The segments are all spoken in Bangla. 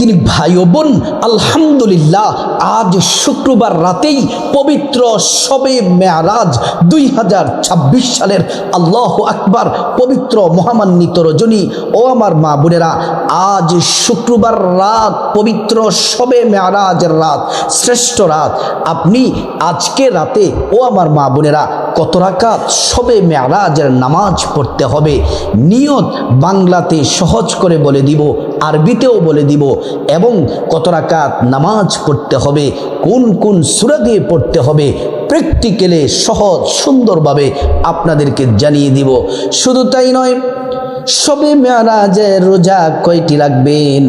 দিন ভাই ও বোন, আলহামদুলিল্লাহ, আজ শুক্রবার রাতেই পবিত্র সবে মেয়ারাজ দুই হাজার ছাব্বিশ সালের আল্লাহ আকবার পবিত্র মহামান্বিত রজনী। ও আমার মা বোনেরা, আজ শুক্রবার রাত, পবিত্র সবে মেয়ারাজের রাত, শ্রেষ্ঠ রাত। আপনি আজকে রাতে, ও আমার মা বোনেরা, কত রাকাত সবে মেয়ারাজের নামাজ পড়তে হবে? নিয়ত বাংলাতে সহজ করে বলে দিব, আরবিতেও বলে দিব এবং কত রাকাত নামাজ পড়তে হবে, কোন কোন সুরা দিয়ে পড়তে হবে প্র্যাকটিক্যালে সহজ সুন্দরভাবে আপনাদেরকে জানিয়ে দিব। শুধু তাই নয়, সবে মেয়ারাজের রোজা কয়টি রাখবেন?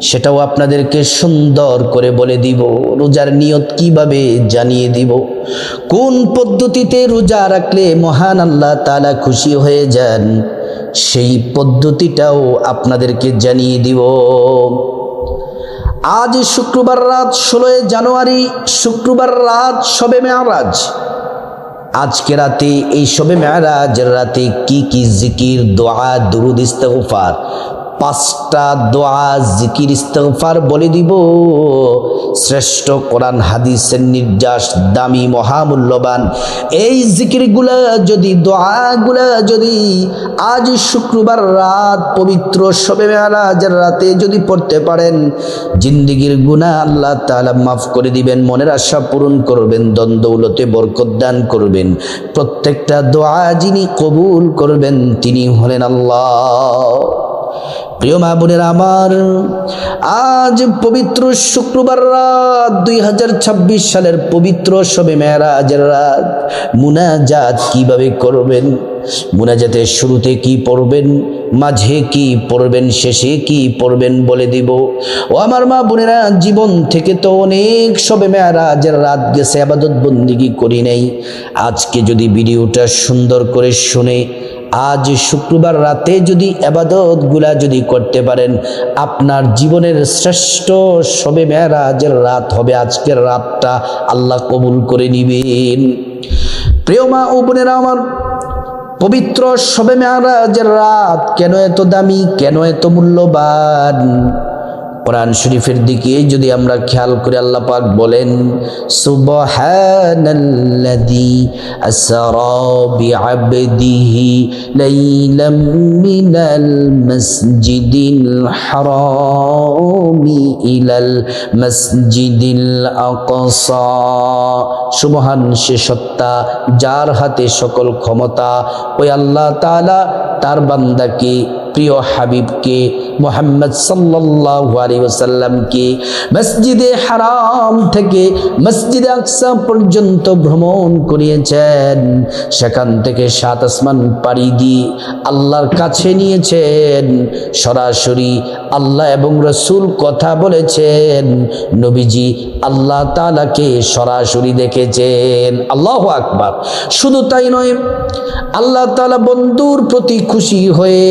সেটাও আপনাদেরকে সুন্দর করে বলে দিব, রোজার নিয়ত কীভাবে জানিয়ে দিব। কোন পদ্ধতিতে রোজা রাখলে মহান আল্লাহ তালা খুশি হয়ে যান? সেই পদ্ধতিটাও আপনাদেরকে জানিয়ে দিব। আজ শুক্রবার রাত ষোলোই জানুয়ারি, শুক্রবার রাত সবে মেয়ারাজ। আজকে রাতে এই সবে মেয়ারাজ, রাতে কি কি জিকির, দোয়া, দুরুদ, ইস্তেগফার পাঁচটা দোয়া, জিকির ইস্তফার বলে দিব। শ্রেষ্ঠ কোরআন, হাদিসের নির্যাস, দামি, মহামূল্যবান। এই জিকিরগুলা যদি, দোয়াগুলা যদি আজ শুক্রবার রাত পবিত্র শবে মেয়ারাজের রাতে যদি পড়তে পারেন, জিন্দিগির গুনাহ আল্লাহ তাআলা মাফ করে দিবেন, মনের আশা পূরণ করবেন দ্বন্দ্বৌলতে বরকত দান করবেন। প্রত্যেকটা দোয়া যিনি কবুল করবেন, তিনি হলেন আল্লাহ। প্রিয় মা বোনের আমার, আজ পবিত্র শুক্রবার রাত দুই হাজার ছাব্বিশ সালের পবিত্র সবে মেয়েরাজের রাত। মুনাজাত কীভাবে করবেন? মুনাজাতের শুরুতে কি পড়বেন? মাঝে কি পড়বেন? শেষে কি পড়বেন বলে দিব। ও আমার মা বোনেরা, জীবন থেকে তো অনেক সবে মেয়ারাজের রাত গেছে, আবাদত বন্দিগি করি নাই। আজকে যদি ভিডিওটা সুন্দর করে শুনে আজ শুক্রবার রাতে যদি আবাদতগুলা যদি করতে পারেন, আপনার জীবনের শ্রেষ্ঠ সবে মেয়ারাজের রাত হবে। আজকের রাতটা আল্লাহ কবুল করে নিবেন। প্রিয় বোনেরা আমার, পবিত্র সবে মেয়ারাজের রাত কেন এত দামি, কেন এত মূল্যবান? কোরআন শরীফের দিকে যদি আমরা খেয়াল করে আল্লাহ পাক বলেন সুবহান সে সত্তা, যার হাতে সকল ক্ষমতা, ওই আল্লাহ তাআলা তার বান্দাকে, প্রিয় হাবিবকে মোহাম্মদ সাল্লাল্লাহু আলাইহি ওয়াসাল্লামকে মসজিদে হারাম থেকে মসজিদে আকসা পর্যন্ত ভ্রমণ করিয়েছেন? সেখান থেকে সাত আসমান পাড়ি দিয়ে আল্লাহর কাছে নিয়েছেন। সরাসরি আল্লাহ এবং রসুল কথা বলেছেন। নবীজি আল্লাহ তালাকে সরাসরি দেখেছেন। আল্লাহ আকবার। শুধু তাই নয়, আল্লাহ তালা বন্ধুর প্রতি খুশি হয়ে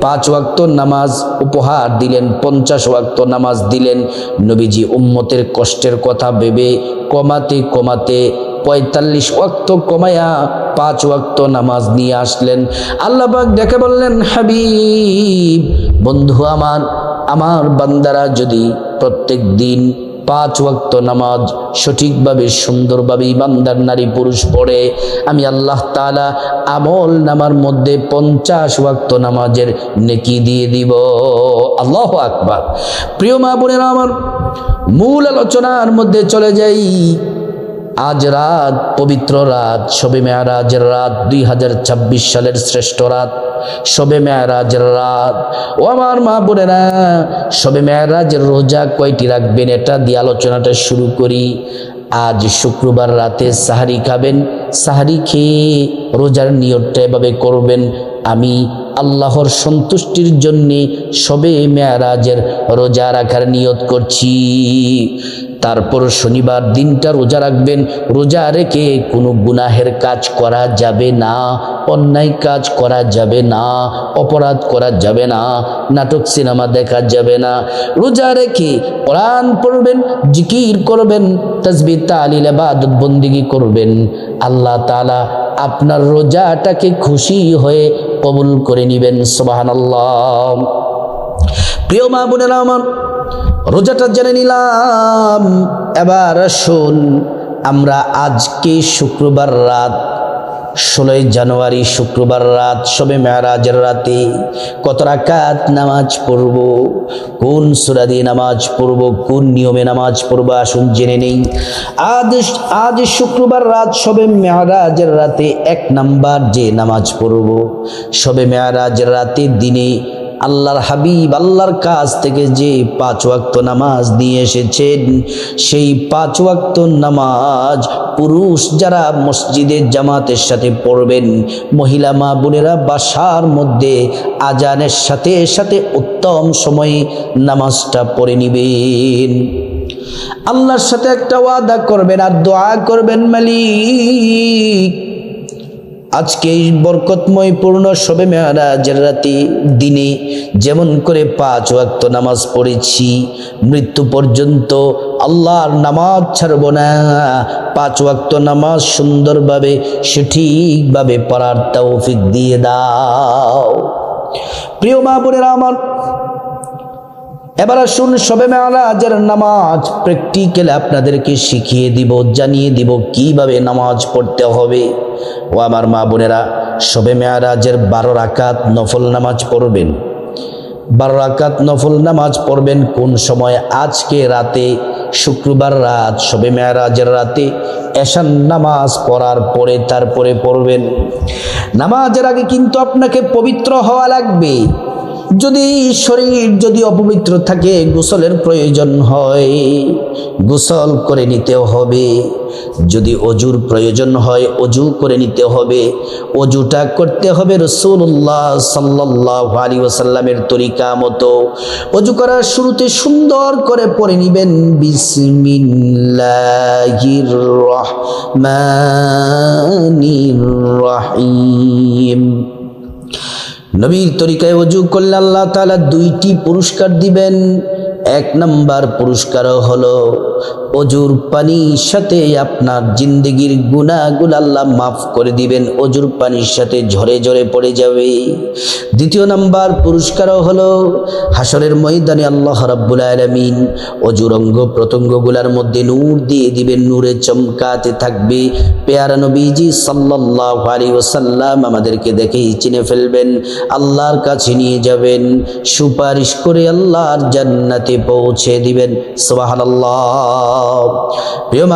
পাঁচ ওয়াক্ত নামাজ উপহার দিলেন, পঞ্চাশ ওয়াক্ত নামাজ দিলেন। নবীজি উম্মতের কষ্টের কথা ভেবে কমাতে কমাতে পঁয়তাল্লিশ ওয়াক্ত কমায়া পাঁচ ওয়াক্ত নামাজ নিয়ে আসলেন। আল্লাহবাক দেখে বললেন, হাবিব, বন্ধু আমার আমার বান্দারা যদি প্রত্যেক দিন পাঁচ ওয়াক্ত নামাজ সঠিকভাবে, সুন্দরভাবে ইমানদার নারী পুরুষ পড়ে। আমি আল্লাহ তালা আমল নামার মধ্যে পঞ্চাশ ওয়াক্ত নামাজের নেকি দিয়ে দিব। আল্লাহ আকবার। প্রিয় মা বোনেরা, আমার মূল আলোচনার মধ্যে চলে যাই। আজ রাত, পবিত্র রাত, শবে মেয়ারাজের রাত, দুই হাজার ছাব্বিশ সালের শ্রেষ্ঠ রাত। শবে মেয়ারাজের রাত। ও আমার মা বোনেরা শবে মেয়ারাজের রোজা কয়টি রাখবেন এটা দিয়ে আলোচনাটা শুরু করি। আজ শুক্রবার রাতে সাহারি খাবেন, সাহারি খেয়ে রোজার নিয়তটা এভাবে করবেন। আমি আল্লাহর সন্তুষ্টির জন্যে সবে মেয়ারাজের রোজা রাখার নিয়ত করছি। তারপর শনিবার দিনটা রোজা রাখবেন। রোজা রেখে কোনো গুনাহের কাজ করা যাবে না, অন্যায় কাজ করা যাবে না, অপরাধ করা যাবে না, নাটক, সিনেমা দেখা যাবে না। রোজা রেখে কোরআন পড়বেন, জিকির করবেন, তসবি, তালিল আবাদত বন্দিগি করবেন। আল্লাহ তালা আপনার রোজাটাকে খুশি হয়ে কবুল করে নিবেন সোবাহান প্রিয় মা বোনেরা আমার রোজাটা জেনে নিলাম। এবার শোন আমরা আজকে শুক্রবার রাত, ষোলোই জানুয়ারি শুক্রবার রাত, সবে মেয়ারাজের রাতে কত রাকাত নামাজ পড়ব, কোন সুরা দিয়ে নামাজ পড়ব, কোন নিয়মে নামাজ পড়ব, আসুন জেনে নেই। আজ আজ শুক্রবার রাত, সবে মেয়ারাজের রাতে এক নাম্বার যে নামাজ পড়ব, সবে মেয়ারাজের রাতে দিনে আল্লাহর হাবিব, আল্লাহর কাছ থেকে যে পাঁচ ওয়াক্ত নামাজ নিয়ে এসেছেন, সেই পাঁচ ওয়াক্ত নামাজ পুরুষ যারা মসজিদের জামাতের সাথে পড়বেন, মহিলা মা বোনেরা বাসার মধ্যে আজানের সাথে সাথে উত্তম সময়ে নামাজটা পড়ে নিবেন। আল্লাহর সাথে একটা ওয়াদা করবেন আর দোয়া করবেন মালিক। আজকে এই বরকতময় পূর্ণ শবে মেয়ারাজের রাতে দিনে যেমন করে পাঁচ ওয়াক্ত নামাজ পড়েছি, মৃত্যু পর্যন্ত আল্লাহর নামাজ ছাড়ব না। পাঁচ ওয়াক্ত নামাজ সুন্দরভাবে, সঠিকভাবে পড়ার তৌফিক দিয়ে দাও। প্রিয় মা বোনেরা আমার এবার আসুন সবে মেয়ারাজের নামাজ প্র্যাকটিক্যালে আপনাদেরকে শিখিয়ে দিব, জানিয়ে দিব কীভাবে নামাজ পড়তে হবে। ও আমার মা বোনেরা, সবে মেয়ারাজের বারো রাকাত নফল নামাজ পড়বেন। বারো রাকাত নফল নামাজ পড়বেন কোন সময়? আজকে রাতে, শুক্রবার রাত, সবে মেয়ারাজের রাতে এশান নামাজ পড়ার পরে তারপরে পড়বেন। নামাজের আগে কিন্তু আপনাকে পবিত্র হওয়া লাগবে। যদি শরীর যদি অপবিত্র থাকে, গোসলের প্রয়োজন হয়। গোসল করে নিতে হবে। যদি অজুর প্রয়োজন হয়, অজু করে নিতে হবে। অজুটা করতে হবে রসুল্লাহ সাল্লাহ আলী ওসাল্লামের তরিকা মতো। অজু করার শুরুতে সুন্দর করে পড়ে নিবেন। বিসমিল্লাহির রহমানির রহিম। নবীর তরিকায় অজু করলে আল্লাহ তালা দুইটি পুরস্কার দিবেন। এক নাম্বার পুরস্কার হলো, অজুর পানির সাথে আপনার জিন্দগির গুণাগুলো আল্লাহ মাফ করে দিবেন, অজুর পানির সাথে ঝরে ঝরে পড়ে যাবে। দ্বিতীয় নাম্বার পুরস্কারও হলো, হাসরের ময়দানে আল্লাহ রাব্বুল আলামিন অজুর অঙ্গ প্রত্যঙ্গগুলার মধ্যে নূর দিয়ে দিবেন, নূরে চমকাতে থাকবে। পেয়ারা নবীজি সাল্লাল্লাহু আলাইহি ওয়াসাল্লাম আমাদেরকে দেখেই চিনে ফেলবেন, আল্লাহর কাছে নিয়ে যাবেন, সুপারিশ করে আল্লাহর জান্নাতে পৌঁছে দিবেন। প্রিয়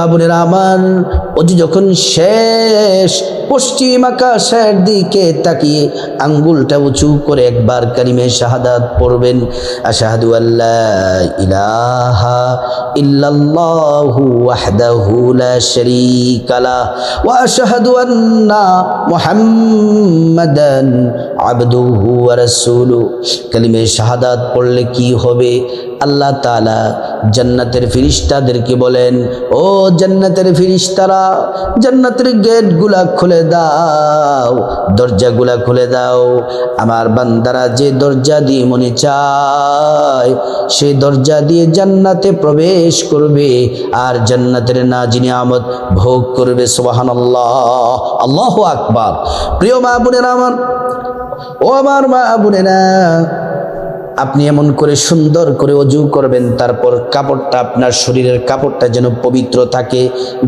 যখন শেষ, পশ্চিম আকাশের দিকে তাকিয়ে আঙ্গুলটা উঁচু করে একবার কারিমে শাহাদাত পড়বেন, আশাহাদু আল্লাহ ইলাহা ইল্লাল্লাহু লা আন্না আবদুহু ওয়া রাসূলুহু কালিমে শাহাদাত পড়লে কি হবে? আল্লাহ তাআলা জান্নাতের ফিরিস্তাদেরকে বলেন, ও জান্নাতের ফিরিস্তারা, জান্নাতের গেটগুলা খুলে দাও, দরজাগুলা খুলে দাও। আমার বান্দারা যে দরজা দিয়ে মনে চায় সেই দরজা দিয়ে জান্নাতে প্রবেশ করবে আর জান্নাতের না যিনি আমদ ভোগ করবে সোবাহান আল্লাহ আল্লাহ আকবার। প্রিয় মা বোনেরা আমার ও আমার মা বোনেরা আপনি এমন করে সুন্দর করে অজু করবেন, তারপর কাপড়টা আপনার শরীরের কাপড়টা যেন পবিত্র থাকে।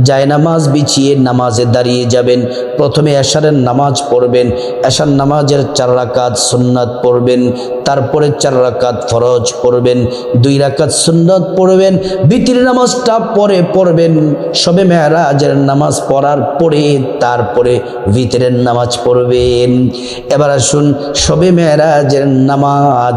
যায় নামাজ বিছিয়ে নামাজে দাঁড়িয়ে যাবেন, প্রথমে এশারের নামাজ পড়বেন, এশার নামাজের চার রাকাত সুন্নাত পড়বেন, তারপরে চার রাকাত ফরজ পড়বেন, দুই রাকাত সুন্নাত পড়বেন, বিতির নামাজটা পরে পড়বেন, সবে মেয়ারাজের নামাজ পড়ার পরে তারপরে ভিতরের নামাজ পড়বেন। এবার আসুন, সবে মেয়ারাজের নামাজ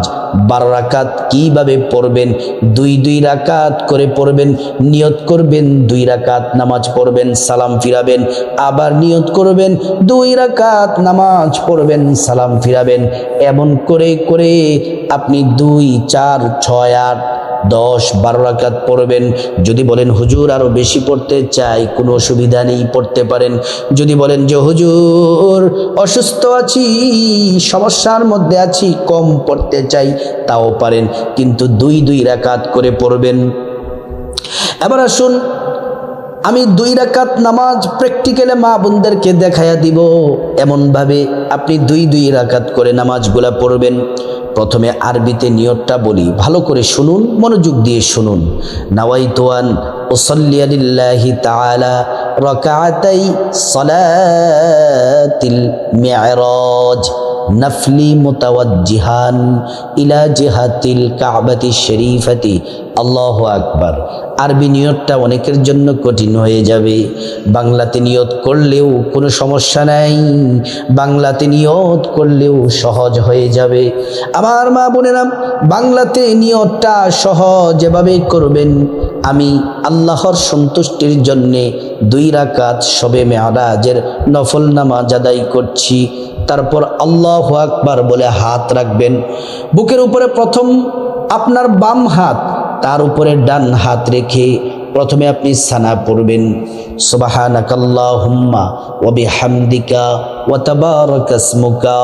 বারো রাকাত কীভাবে পড়বেন? দুই দুই রাকাত করে পড়বেন, নিয়ত করবেন, দুই রাকাত নামাজ পড়বেন, সালাম ফিরাবেন, আবার নিয়ত করবেন, দুই রাকাত নামাজ পড়বেন, সালাম ফিরাবেন। এমন করে করে আপনি দুই, চার, ছয়, আট দশ বারো রাকাত পড়বেন। যদি বলেন, হুজুর আরও বেশি পড়তে চাই, কোনো অসুবিধা নেই, পড়তে পারেন। যদি বলেন যে, হুজুর, অসুস্থ আছি, সমস্যার মধ্যে আছি, কম পড়তে চাই, তাও পারেন। কিন্তু দুই দুই রাকাত করে পড়বেন। এবার আসুন আমি দুই রাকাত নামাজ প্র্যাকটিক্যালে মা বোনদেরকে দেখাইয়া দিব। এমনভাবে আপনি দুই দুই রাকাত করে নামাজগুলা পড়বেন। প্রথমে আরবিতে নিয়তটা বলি, ভালো করে শুনুন, মনোযোগ দিয়ে শুনুন। নাওয়াইতোয়ান ওসল্লিয়ালিল্লাহি তাআলা রাকাতাই সালাতিল মি'রাজ। নফলি মুতাওয়াজ্জিহান ইলা জিহাতিল কাবাতি শরীফাতি। আল্লাহ আকবার। আরবি নিয়তটা অনেকের জন্য কঠিন হয়ে যাবে। বাংলাতে নিয়ত করলেও কোনো সমস্যা নাই। বাংলাতে নিয়ত করলেও সহজ হয়ে যাবে। আমার মা বোনেরা, বাংলাতে নিয়তটা সহজ এভাবে করবেন, আমি আল্লাহর সন্তুষ্টির জন্যে দুই রাকাত সবে মেয়ারাজের নফল নামাজ আদায় করছি। তারপর আল্লাহ আকবার বলে হাত রাখবেন। বুকের উপরে প্রথম আপনার বাম হাত তার উপরে ডান হাত রেখে প্রথমে আপনি সানা পড়বেন। সুবহানাকাল্লাহুম্মা ওয়া বিহামদিকা ওয়া তাবারাকা ইসমুকা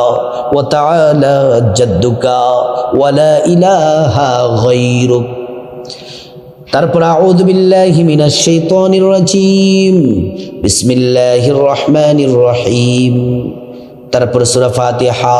ওয়া তাআলা জাদ্দুকা ওয়া লা ইলাহা গায়রুক। তারপর আউযু বিল্লাহি মিনাশ শাইতানির রাজিম। বিসমিল্লাহির রহমানির রহিম। তারপর সূরা ফাতিহা।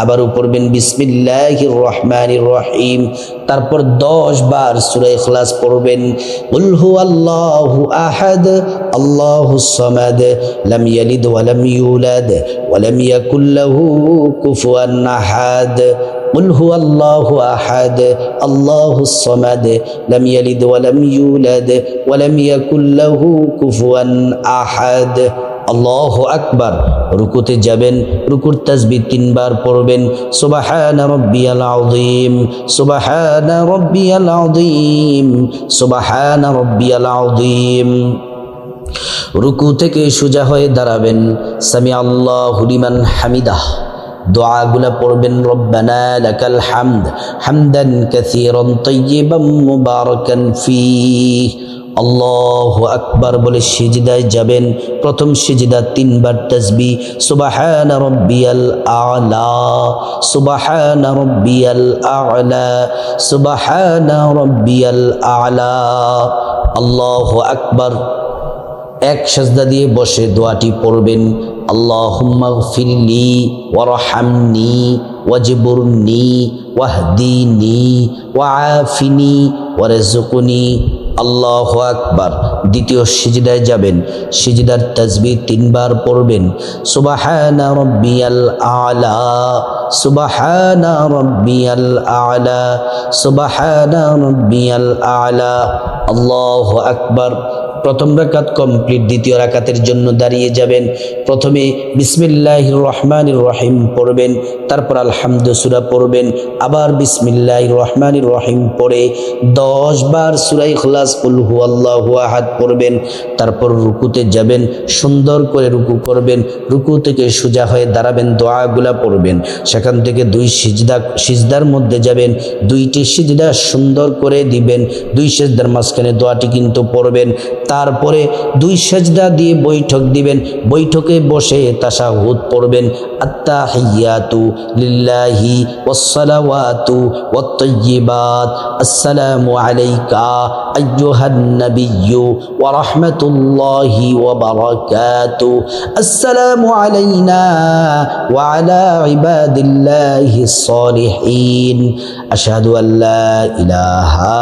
আবারও পড়বেন বিসমিল্লাহির রহমানির রহিম তারপর দশ বার সূরা ইখলাস পড়বেন কুল হুয়াল্লাহু আহাদ আল্লাহুস সামাদ লাম ইয়ালিদ ওয়া লাম ইউলাদ ওয়া লাম ইয়াকুল লাহু কুফুয়ান আহাদ قل هو الله أحد الله الصمد لم يلد ولم يولد ولم يكن له كفوا أحد আল্লাহ আকবার। রুকুতে যাবেন, রুকুর তাসবি তিনবার পড়বেন। সুবাহান রব্বিয়াল আযীম, সুবাহান রব্বিয়াল আযীম, সুবাহান রব্বিয়াল আযীম। রুকু থেকে সোজা হয়ে দাঁড়াবেন। সামি আল্লাহ লিমান হামিদাহ। দোয়াগুলা পড়বেন, রব্বানা লাকাল হামদ, হামদান কাসীরান তাইয়িবান মুবারাকান ফীহ। আল্লাহ আকবার বলে সিজদায় যাবেন। প্রথম সিজদা তিনবার তসবি। সুবাহান রব্বিয়াল আলা, সুবাহান রব্বিয়াল আলা, সুবাহান রব্বিয়াল আলা। আল্লাহ আকবার। এক সাজদা দিয়ে বসে দোয়াটি পড়বেন। আল্লাহুম্মা গফিরলি ওয়ারহামনি ওয়াজবুরনি ওয়াহদিনি ওয়াআফিনি ওয়ারজুকনি আল্লাহ আকবার। দ্বিতীয় সিজিদায় যাবেন। সিজিদার তাজবি তিনবার পড়বেন। সুবাহানা রব্বিয়াল আলা, সুবাহানা রব্বিয়াল আলা, সুবাহানা রব্বিয়াল আলা। আল্লাহ আকবার। প্রথম রাকাত কমপ্লিট দ্বিতীয় রাকাতের জন্য দাঁড়িয়ে যাবেন। প্রথমে বিসমিল্লাহ রহমান রহিম পড়বেন, তারপর আলহামদু সুরা পড়বেন, আবার বিসমিল্লাহ রহমান রহিম পড়ে দশ বার সুরাই খলাস উলহু আল্লাহ আহাদ পড়বেন, তারপর রুকুতে যাবেন, সুন্দর করে রুকু করবেন, রুকু থেকে সোজা হয়ে দাঁড়াবেন, দোয়াগুলা পড়বেন। সেখান থেকে দুই সিজদা, সিজদার মধ্যে যাবেন, দুইটি সিজদা সুন্দর করে দিবেন, দুই সিজদার মাঝখানে দোয়াটি কিন্তু পড়বেন। তারপরে দুই সেজদা দিয়ে বৈঠক দিবেন। বৈঠকে বসে তাশাহুদ পড়বেন। আত্তাহিয়াতু লিল্লাহি ওয়াসসালাওয়াতু ওয়াত-তাইয়্যিবাত আসসালামু আলাইকা আইয়ুহান নাবিয়্যু ওয়া রাহমাতুল্লাহি ওয়া বারাকাতু। আসসালামু আলাইনা ওয়া আলা ইবাদিল্লাহিস সালিহিন। আশহাদু আল্লা ইলাহা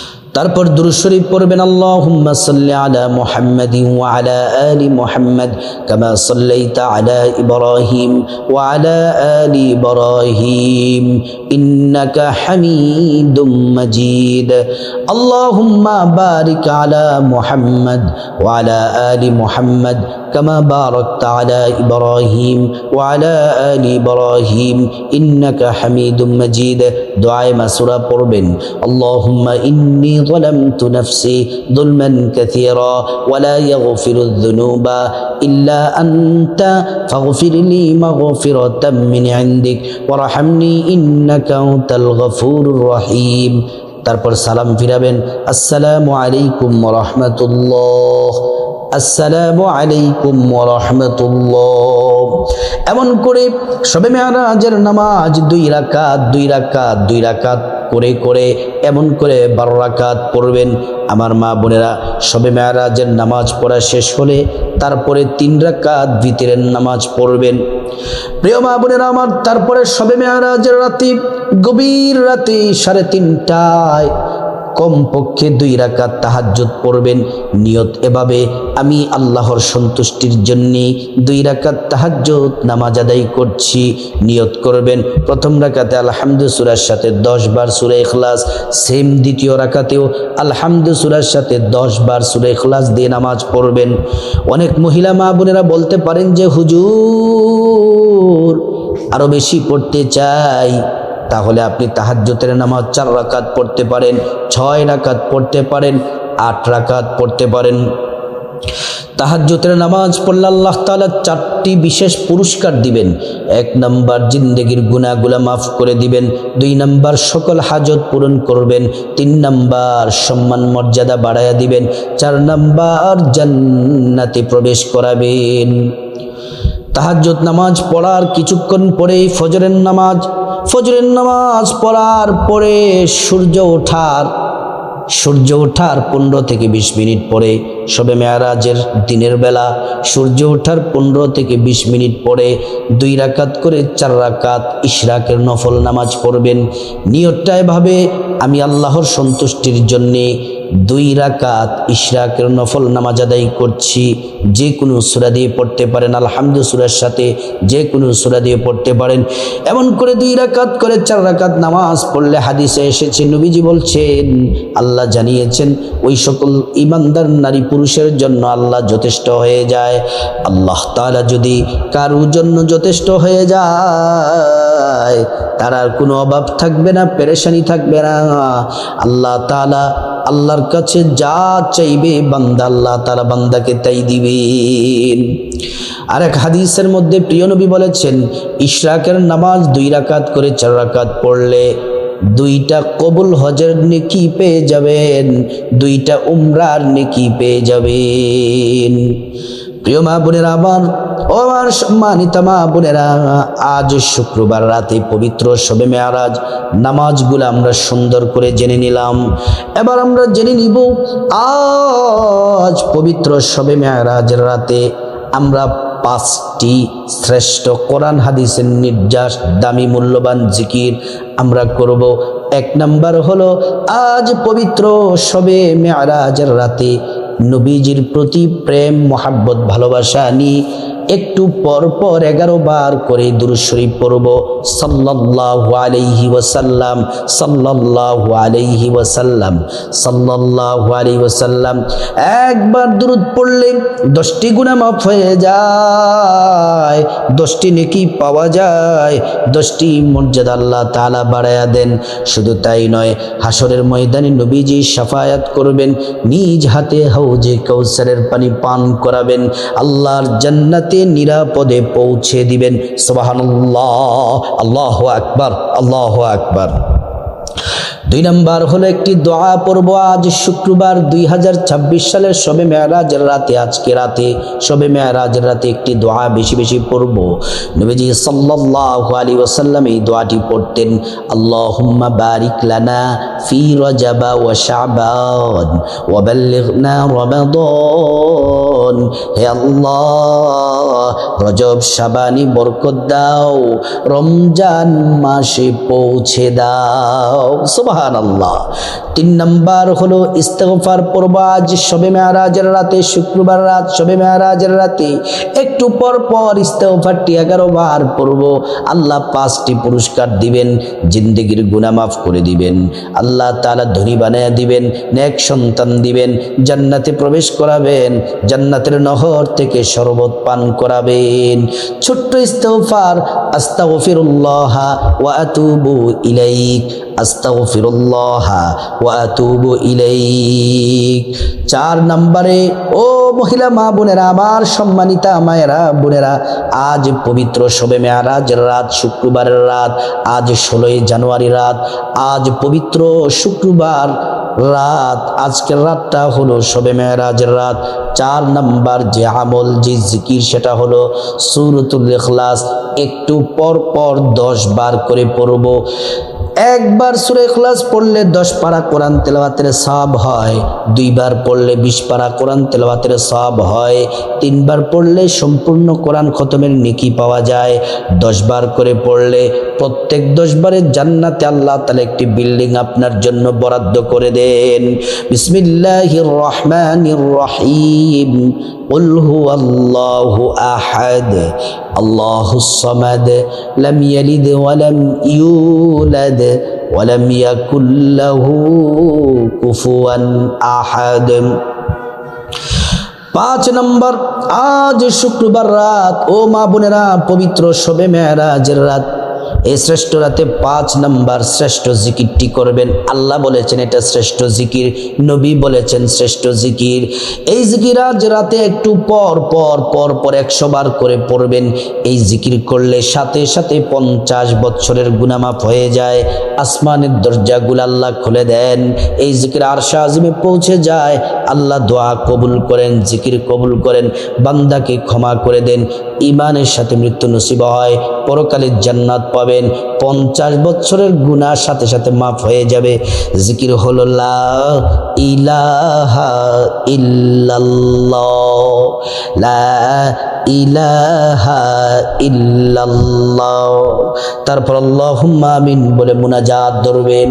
তারপর দুরূদ শরীফ পড়বেন আল্লাহুম্মা সাল্লি আলা মুহাম্মাদিন ওয়া আলা আলি মুহাম্মাদ কামা সাল্লাইতা আলা ইব্রাহিম ওয়া আলা আলি ইব্রাহিম ইন্নাকা হামিদুম মাজিদ আল্লাহুম্মা বারিক আলা মুহাম্মাদ ওয়া আলা আলি মুহাম্মাদ كما باركت على إبراهيم وعلى آل إبراهيم إنك حميد مجيد دعاء مسورة পড়বেন اللهم إني ظلمت نفسي ظلما كثيرا ولا يغفر الذنوب إلا أنت فاغفر لي مغفرة من عندك وارحمني إنك أنت الغفور الرحيم তারপর সালাম ফিরাবেন আসসালামু আলাইকুম রহমতুল্লাহ আসসালামু আলাইকুম রহমতুল্লাহ এমন করে সবে মেয়ারাজের নামাজ দুই রাকাত দুই রাকাত দুই রাকাত করে করে এমন করে বারো রাকাত পড়বেন। আমার মা বোনেরা, সবে মেয়ারাজের নামাজ পড়া শেষ হলে তারপরে তিন রাকাত ভিতরের নামাজ পড়বেন। প্রিয় মা বোনেরা আমার, তারপরে সবে মেয়ারাজের রাতে, গভীর রাতে সাড়ে তিনটায় কমপক্ষে দুই রাকাত তাহাজ্জুদ পড়বেন। নিয়ত এভাবে, আমি আল্লাহর সন্তুষ্টির জন্য দুই রাকাত তাহাজ্জুদ নামাজ আদায় করছি। নিয়ত করবেন, প্রথম রাকাতে আলহামদু সুরার সাথে দশ বার সুরে ইখলাস, সেম দ্বিতীয় রাকাতেও আলহামদু সুরার সাথে দশ বার সুরে ইখলাস দিয়ে নামাজ পড়বেন। অনেক মহিলা মা বোনেরা বলতে পারেন যে, হুজুর, আরও বেশি পড়তে চাই। তাহলে আপনি তাহাজ্জতের নামাজ চার রাকাত পড়তে পারেন, ছয় রাকাত পড়তে পারেন, আট রাকাত পড়তে পারেন। তাহাজ্জতের নামাজ পড়লে আল্লাহ তাআলা চারটি বিশেষ পুরস্কার দিবেন। এক নাম্বার জিন্দেগির গুনাহগুলা মাফ করে দিবেন, দুই নাম্বার সকল হাজত পূরণ করবেন, তিন নাম্বার সম্মান মর্যাদা বাড়াইয়া দিবেন, চার নাম্বার জান্নাতে প্রবেশ করাবেন। তাহাজ্জত নামাজ পড়ার কিছুক্ষণ পরেই ফজরের নামাজ ফজরের নামাজ পড়ার পরে সূর্য ওঠার সূর্য ওঠার পনেরো থেকে বিশ মিনিট পরে সবে মেয়ারাজের দিনের বেলা সূর্য ওঠার পনেরো থেকে বিশ মিনিট পরে দুই রাকাত করে চার রাকাত ইশরাকের নফল নামাজ পড়বেন। নিয়তটা এভাবে আমি আল্লাহর সন্তুষ্টির জন্যে দুই রাকাত ইশরাকের নফল নামাজ আদায় করছি। যে কোনো সুরা দিয়ে পড়তে পারেন আলহামদু সুরার সাথে যে কোনো সুরা দিয়ে পড়তে পারেন। এমন করে দুই রাকাত করে চার রাকাত নামাজ পড়লে হাদিসে এসেছে, নবীজি বলছেন, আল্লাহ জানিয়েছেন, ওই সকল ইমানদার নারী পুরুষের জন্য আল্লাহ যথেষ্ট হয়ে যায়। আল্লাহ তাআলা যদি কারুর জন্য যথেষ্ট হয়ে যায়, তার আর কোনো অভাব থাকবে না, পেরেশানি থাকবে না। আল্লাহ তাআলা আল্লাহর কাছে যা চাইবে, বান্দা আল্লাহ তালা বান্দাকে তাই দিবেন আর এক হাদিসের মধ্যে প্রিয় নবী বলেছেন, ইশরাকের নামাজ দুই রাকাত করে চার রাকাত পড়লে দুইটা কবুল হজের নেকি পেয়ে যাবেন, দুইটা উমরার নেকি পেয়ে যাবেন। প্রিয় মা বোনেরা, আমার, ও আমার সম্মানিত মা বোনেরা, আজ শুক্রবার রাতে পবিত্র শবে মেয়ারাজ, নামাজগুলো আমরা সুন্দর করে জেনে নিলাম। এবার আমরা জেনে নিব, আজ পবিত্র শবে মেয়ারাজের রাতে আমরা পাঁচটি শ্রেষ্ঠ কোরআন হাদিসের নির্যাস, দামি মূল্যবান জিকির আমরা করব। এক নাম্বার হলো, আজ পবিত্র সবে মেয়ারাজের রাতে নবীজির প্রতি প্রেম, মহাব্বত, ভালোবাসা নিয়ে একটু পর পর এগারো বার করে দুরুশরীফ পড়ব। সাল্লাল্লাহু আলাইহি ওয়াসাল্লাম, সাল্লাল্লাহু আলাইহি ওয়াসাল্লাম আলাইহি ওয়াসাল্লাম। একবার দুরুদ পড়লে দশটি গুনাহ মাফ হয়ে যায়, দশটি নেকি পাওয়া যায়, দশটি মর্যাদা আল্লাহ তালা বাড়ায়া দেন। শুধু তাই নয় হাসরের ময়দানে নবীজি সাফায়াত করবেন, নিজ হাতে হাউজে কৌসারের পানি পান করাবেন, আল্লাহর জান্নাতে নিরাপদে পৌঁছে দিবেন। সুবহানাল্লাহ। আল্লাহ আকবর। আল্লাহ আকবার। দুই নম্বর হলো একটি দোয়া পর্ব আজ শুক্রবার দুই হাজার ছাব্বিশ সালের সবে মেয়ারাজের রাতে, আজকে রাতে সবে মেয়ারাজের রাতে একটি দোয়া বেশি বেশি পড়ব। নবীজি সাল্লাল্লাহু আলাইহি ওয়াসাল্লাম এই দোয়াটি পড়তেন, আল্লাহুম্মা বারিক লানা ফি শাবান হে আল্লাহ, রজব, শাবানি বরকত দাও, রমজান মাসে পৌঁছে দাও। সুবহান সুবাহান তিন নাম্বার হলো আজ শবে মেয়ারাজের রাতে, শুক্রবার রাত মেয়ারাজের রাতে। একটু পর পর ইস্তেগফারটি এগারো বার আল্লাহ পাঁচটি পুরস্কার দিবেন, জিন্দগির গুনাহ মাফ করে দিবেন। আল্লাহ তাআলা ধনী বানায়া দিবেন, নেক সন্তান দিবেন, জান্নাতে প্রবেশ করাবেন, জান্নাতের নহর থেকে শরবত পান করাবেন। ছোট্ট ইস্তফার আস্তাগফিরুল্লাহ ওয়া ইলাইক। ওয়া চার নম্বরে, ও মহিলা মা বোনেরা, আমার সম্মানিতা মায়েরা বোনেরা, আজ পবিত্র শবে মেয়ারাজের রাত, শুক্রবারের রাত, আজ ষোলোই জানুয়ারি রাত, আজ পবিত্র শুক্রবার রাত, আজকের রাতটা হলো শবে মেয়ারাজের রাত। চার নাম্বার যে আমল, যে জিকির, সেটা হলো সুরতুল ইখলাস। একটু পর পর দশ বার করে পড়ব। একবার সুরে ইখলাস পড়লে দশ পারা কোরআন তেলাওয়াতের সব হয় দুইবার পড়লে বিশ পারা কোরআন তেলাওয়াতের সব হয় তিনবার পড়লে সম্পূর্ণ কোরআন খতমের নেকি পাওয়া যায় দশ বার করে পড়লে প্রত্যেক দশ বারে জান্নাতে আল্লাহ তালা একটি বিল্ডিং আপনার জন্য বরাদ্দ করে দেন বিসমিল্লাহির রহমানির রহিম قل هو الله أحد الله الصمد لم يلد ولم يولد ওয়ালাম ইয়াকুল্লাহু কুফুয়ান আহাদ। পাঁচ নম্বর, আজ শুক্রবার রাত, ও মা বোনেরা পবিত্র শবে মেয়েরাজের রাত। এই শ্রেষ্ঠ রাতে পাঁচ নাম্বার শ্রেষ্ঠ জিকিরটি করবেন। আল্লাহ বলেছেন, এটা শ্রেষ্ঠ জিকির। নবী বলেছেন, শ্রেষ্ঠ জিকির। এই জিকির আজ রাতে একটু পর পর পর পর একশো বার করে পড়বেন। এই জিকির করলে সাথে সাথে পঞ্চাশ বছরের গুনামাফ হয়ে যায়। আসমানের দরজাগুলো আল্লাহ খুলে দেন। এই জিকির আরশা আজিমে পৌঁছে যায়। আল্লাহ দোয়া কবুল করেন, জিকির কবুল করেন। বান্দাকে ক্ষমা করে দেন। ইমানের সাথে মৃত্যু নসিব হয়। পরকালের জান্নাত পাবেন। পঞ্চাশ বছরের গুনার সাথে সাথে মাফ হয়ে যাবে। জিকির হলো ইলাহা ইল্লাল্লাহ। লা তারপর আল্লাহুম্মা আমিন বলে মুনাজাত ধরবেন।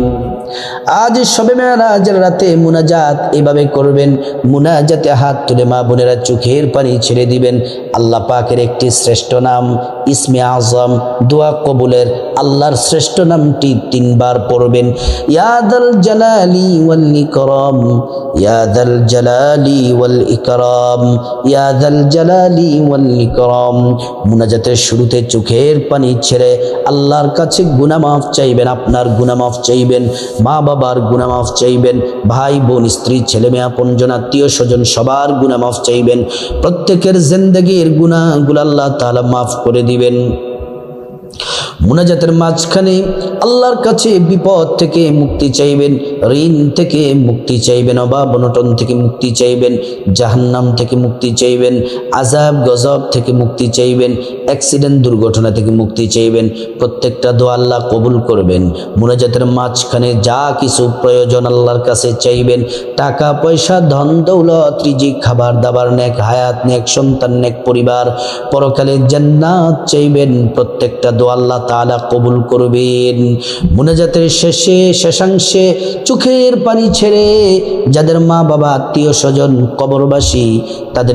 আজ সবে মেয়ারাজের রাতে মুনাজাত এভাবে করবেন, মুনাজাতে হাত তুলে মা বোনেরা চোখের পানি ছেড়ে দিবেন। আল্লাহ পাকের একটি শ্রেষ্ঠ নাম, ইসমে আজম, দোয়া কবুলের আল্লাহর শ্রেষ্ঠ নামটি তিনবার পড়বেন। ইয়াদাল জালালি ওয়াল ইকরাম ইয়াদাল জালালি ওয়াল ইকরাম ইয়াদাল জালালি ওয়াল মুনাজাতের শুরুতে চোখের পানি ছেড়ে আল্লাহর কাছে গুনামাফ চাইবেন, আপনার গুনামাফ চাইবেন, মা বাবার গুনামাফ চাইবেন, ভাই, বোন, স্ত্রী, ছেলে মেয়ে, আপনজন, আত্মীয় স্বজন, সবার গুনামাফ চাইবেন। প্রত্যেকের জিন্দগির গুনাহগুলো আল্লাহ তাআলা মাফ করে দিবেন। মুনাজাতের মাঝখানে আল্লাহর কাছে বিপদ থেকে মুক্তি চাইবেন, ঋণ থেকে মুক্তি চাইবেন, অভাব অনটন থেকে মুক্তি চাইবেন, জাহান্নাম থেকে মুক্তি চাইবেন আজাব গজব থেকে মুক্তি চাইবেন, অ্যাক্সিডেন্ট, দুর্ঘটনা থেকে মুক্তি চাইবেন। প্রত্যেকটা দোয়া আল্লাহ কবুল করবেন। মুনাজাতের মাঝখানে যা কিছু প্রয়োজন আল্লাহর কাছে চাইবেন। টাকা, পয়সা, ধন, দৌলত, রিজিক, খাবার, দাবার, নেক হায়াত, নেক সন্তান, নেক পরিবার, পরকালে জান্নাত চাইবেন। প্রত্যেকটা দোয়া আল্লাহ তাআলা কবুল করবেন। মুনাজাতের শেষে, শেষাংশে চোখের পানি ছেড়ে যাদের মা বাবা আত্মীয় স্বজন কবরবাসী, তাদের